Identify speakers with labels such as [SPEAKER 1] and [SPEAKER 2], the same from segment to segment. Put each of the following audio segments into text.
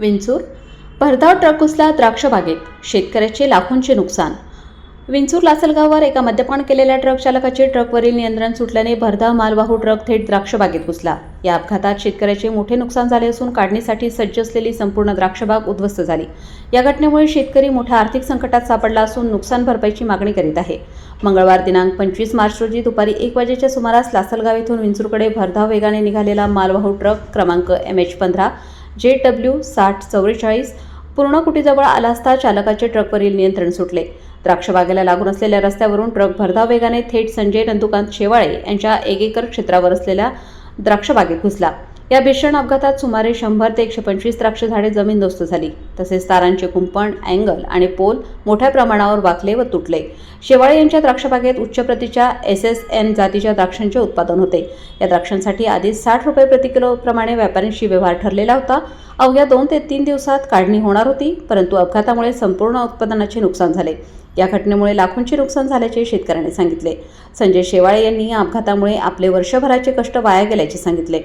[SPEAKER 1] विंचूर. भरधाव ट्रक घुसला द्राक्ष बागेत. शेतकऱ्याचे लाखोंचे नुकसान. विंचूर लासलगाववर एका मद्यपान केलेल्या ट्रक चालकाचे ट्रकवरील नियंत्रण सुटल्याने भरधाव मालवाहू ट्रक थेट द्राक्ष बागेत घुसला. या अपघातात शेतकऱ्याचे मोठे नुकसान झाले असून काढणीसाठी सज्ज असलेली संपूर्ण द्राक्षबाग उद्ध्वस्त झाली. या घटनेमुळे शेतकरी मोठ्या आर्थिक संकटात सापडला असून नुकसान भरपाईची मागणी करीत आहे. मंगळवार दिनांक पंचवीस मार्च रोजी दुपारी एक वाजेच्या सुमारास लासलगाव येथून विंचूरकडे भरधाव वेगाने निघालेला मालवाहू ट्रक क्रमांक एम एच पंधरा जे डब्ल्यू साठ चौवेचाळीस पूर्णकुटीजवळ आला असता चालकाचे ट्रकवरील नियंत्रण सुटले. द्राक्षबागेला लागून असलेल्या रस्त्यावरून ट्रक भरधाव वेगाने थेट संजय नंदुकांत शेवाळे यांच्या एक एकर क्षेत्रावर असलेल्या द्राक्षबागेत घुसला. या भीषण अपघातात सुमारे शंभर ते एकशे पंचवीस द्राक्ष झाडे जमीनदोस्त झाली. तसेच तारांचे कुंपण अँगल आणि पोल मोठ्या प्रमाणावर वाकले व तुटले. शेवाळे यांच्या द्राक्षबागेत उच्च प्रतीच्या एस एस एन जातीच्या द्राक्षांचे उत्पादन होते. या द्राक्षांसाठी आधीच साठ रुपये प्रति किलोप्रमाणे व्यापाऱ्यांशी व्यवहार ठरलेला होता. अवघ्या दोन ते तीन दिवसात काढणी होणार होती परंतु अपघातामुळे संपूर्ण उत्पादनाचे नुकसान झाले. या घटनेमुळे लाखोंचे नुकसान झाल्याचे शेतकऱ्यांनी सांगितले. संजय शेवाळे यांनी या अपघातामुळे आपले वर्षभराचे कष्ट वाया गेल्याचे सांगितले.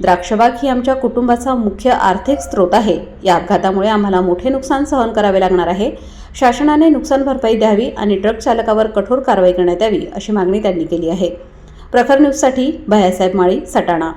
[SPEAKER 1] द्राक्षबाग ही आमच्या कुटुंबाचा मुख्य आर्थिक स्रोत आहे. या अपघातामुळे आम्हाला मोठे नुकसान सहन करावे लागणार आहे. शासनाने नुकसान भरपाई द्यावी आणि ट्रक चालकावर कठोर कारवाई करण्यात यावी अशी मागणी त्यांनी केली आहे. प्रखर न्यूजसाठी भयासाहेब माळी सटाणा.